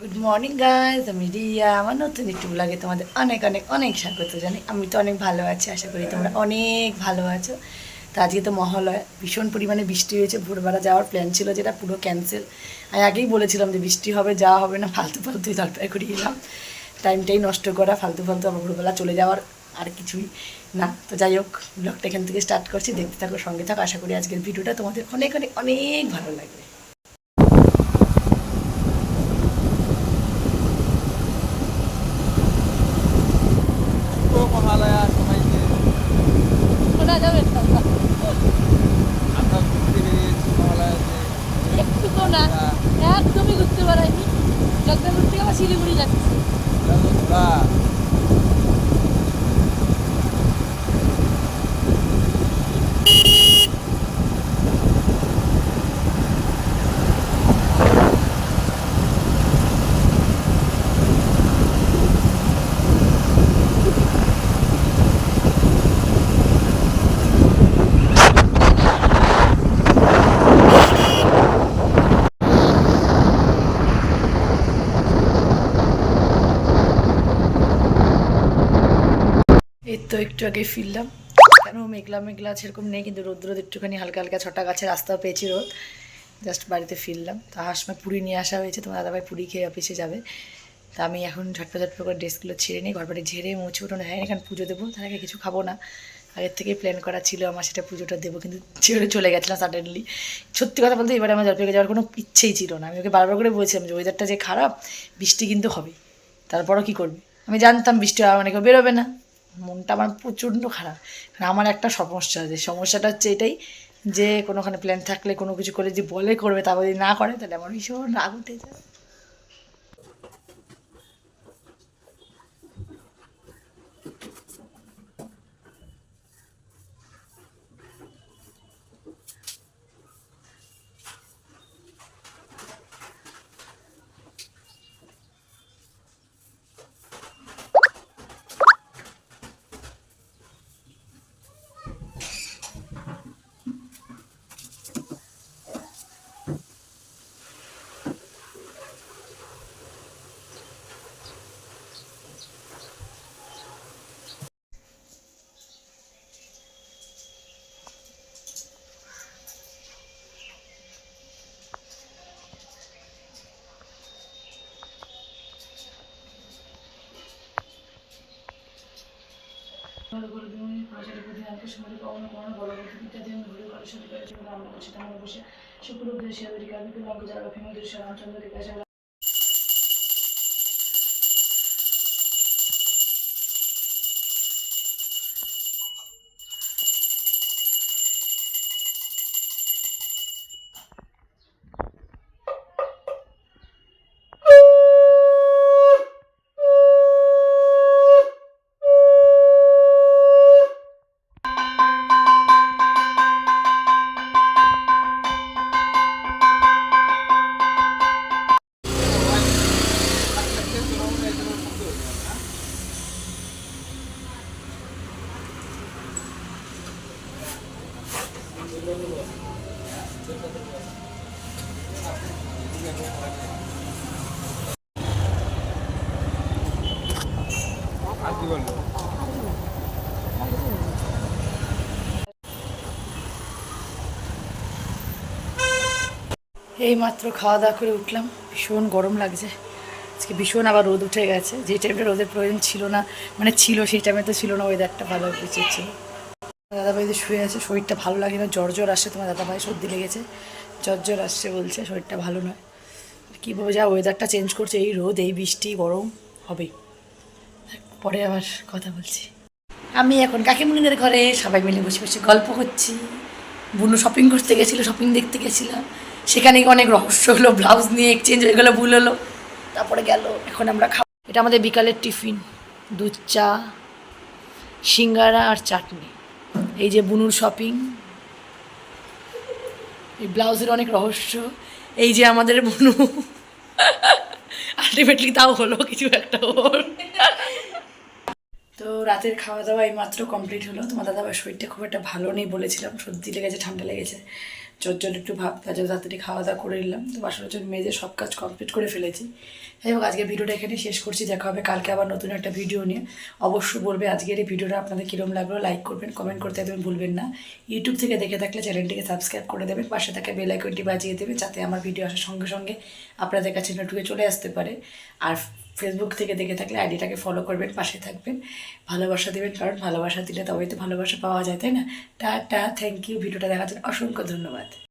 Good morning guys আমি রিয়া। আমার নতুন একটু ব্লগে তোমাদের অনেক অনেক অনেক স্বাগত জানি আমি তো অনেক ভালো আছি, আশা করি তোমরা অনেক ভালো আছো। তো আজকে তো মহালয়। ভীষণ পরিমাণে বৃষ্টি হয়েছে। ভোরবেলা যাওয়ার প্ল্যান ছিল যেটা পুরো ক্যান্সেল আমি আগেই বলেছিলাম যে বৃষ্টি হবে, যাওয়া হবে না। ফালতু ফালতু জলপাইগুড়ি এলাম টাইমটাই নষ্ট করা, ফালতু ফালতু আমার ভোরবেলা চলে যাওয়ার আর কিছুই না। তো যাই হোক ব্লগটা এখান থেকে স্টার্ট করছি। দেখতে থাকো, সঙ্গে থাকো। আশা করি আজকের ভিডিওটা তোমাদের অনেক অনেক অনেক ভালো লাগবে। সবাইকে শোনা যাবে। আমরা ঘুরতে বেরিয়েছি একটুকু না একদমই ঘুরতে পারাইনি জলপাইগুড়ি থেকে আবার শিলিগুড়ি যাচ্ছি বন্ধুরা এই তো একটু আগে ফিরলাম। কেন মেঘলা মেঘলা সেরকম নেই, কিন্তু রোদ রোদ একটুখানি হালকা হালকা ছটা গাছে রাস্তাও পেয়েছি রোদ। জাস্ট বাড়িতে ফিরলাম। তা হাসমা পুরি নিয়ে আসা হয়েছে, তোমার দাদাভাই পুরি খেয়ে অফিসে যাবে। তা আমি এখন ঝটপট ঝটপট করে ড্রেসগুলো ছেড়ে নিই, ঘরবাড়ি ঝেড়ে মুছে উঠোনো হ্যাঁ এখানে পুজো দেবো। তার আগে কিছু খাব না। আগের থেকেই প্ল্যান করা ছিল আমার সেটা পুজোটা দেবো, কিন্তু ছেড়ে চলে গেছিলাম সাডেনলি সত্যি কথা বলতে এবারে আমার জলপাইগুড়ি যাওয়ার কোনো ইচ্ছেই ছিল না। আমি ওকে বারবার করে বলছিলাম যে ওয়েদারটা যে খারাপ, বৃষ্টি কিন্তু হবে তারপরও কী করবে? আমি জানতাম বৃষ্টি মানে কেউ বেরোবে না। মনটা আমার প্রচণ্ড খারাপ। আমার একটা সমস্যা আছে সমস্যাটা হচ্ছে এটাই যে কোনোখানে প্ল্যান থাকলে কোনো কিছু করে যে বলে করবে, তারপর যদি না করে, তাহলে আমার ভীষণ রাগ উঠে যায়। শুক্র আর কি বলব এই মাত্র খাওয়া দাওয়া করে উঠলাম। ভীষণ গরম লাগছে। আজকে ভীষণ আবার রোদ উঠে গেছে। যে টাইমটা রোদের প্রয়োজন ছিল না মানে ছিল সেই টাইমে তো ছিল না ওয়েদারটা ভালো কিছু ছিল দাদাভাই যে শুয়ে আছে, শরীরটা ভালো লাগে না, জ্বর জ্বর আসছে, তোমার দাদাভাই সর্দি লেগেছে, জ্বর জ্বর আসছে বলছে, শরীরটা ভালো নয়। কী বলব, যা ওয়েদারটা চেঞ্জ করছে, এই রোদ, এই বৃষ্টি, গরম হবেই পরে আবার কথা বলছি। আমি এখন কাকিমুনিদের ঘরে, সবাই মিলে বসে বসে গল্প করছি। বুনু শপিং করতে গেছিল শপিং দেখতে গেছিলাম। সেখানে অনেক রহস্য হলো ব্লাউজ নিয়ে এক্সচেঞ্জ হয়ে গেলো, ভুল হলো। তারপরে গেল, এখন আমরা খাব। এটা আমাদের বিকালের টিফিন, দুধ, চা, সিঙ্গারা আর চাটনি। এই যে বুনুর শপিং এই ব্লাউজের অনেক রহস্য, এই যে আমাদের বুনু আলটিমেটলি তাও হলো কিছু একটা ওর। তো রাতের খাওয়া দাওয়া এই মাত্র কমপ্লিট হলো। তোমার দাদা দাদাবার শরীরটা খুব একটা ভালো নেই বলেছিলাম, সর্দি লেগেছে, ঠান্ডা লেগেছে। জল জল একটু ভাব তার তাড়াতাড়ি খাওয়া দাওয়া করে নিলাম। তো বাসন মেজে সব কাজ কমপ্লিট করে ফেলেছি। যাই হোক আজকে ভিডিওটা এখানে শেষ করছি। দেখা হবে কালকে আবার নতুন একটা ভিডিও নিয়ে। অবশ্যই বলবে আজকের এই ভিডিওটা আপনাদের কীরকম লাগল লাইক করবেন কমেন্ট করতে একদম ভুলবেন না। ইউটিউব থেকে দেখে থাকলে চ্যানেলটিকে সাবস্ক্রাইব করে দেবেন। পাশে থাকা বেল আইকনটি বাজিয়ে দেবেন, যাতে আমার ভিডিও আসার সঙ্গে সঙ্গে আপনাদের কাছে নোটিফিকে চলে আসতে পারে। আর ফেসবুক থেকে দেখে থাকলে আইডিটাকে ফলো করবেন, পাশে থাকবেন। ভালোবাসা দেবেন, কারণ ভালোবাসা দিলে তবেই তো ভালোবাসা পাওয়া যায়, তাই না? টা টা থ্যাংক ইউ ভিডিওটা দেখার জন্য অসংখ্য ধন্যবাদ।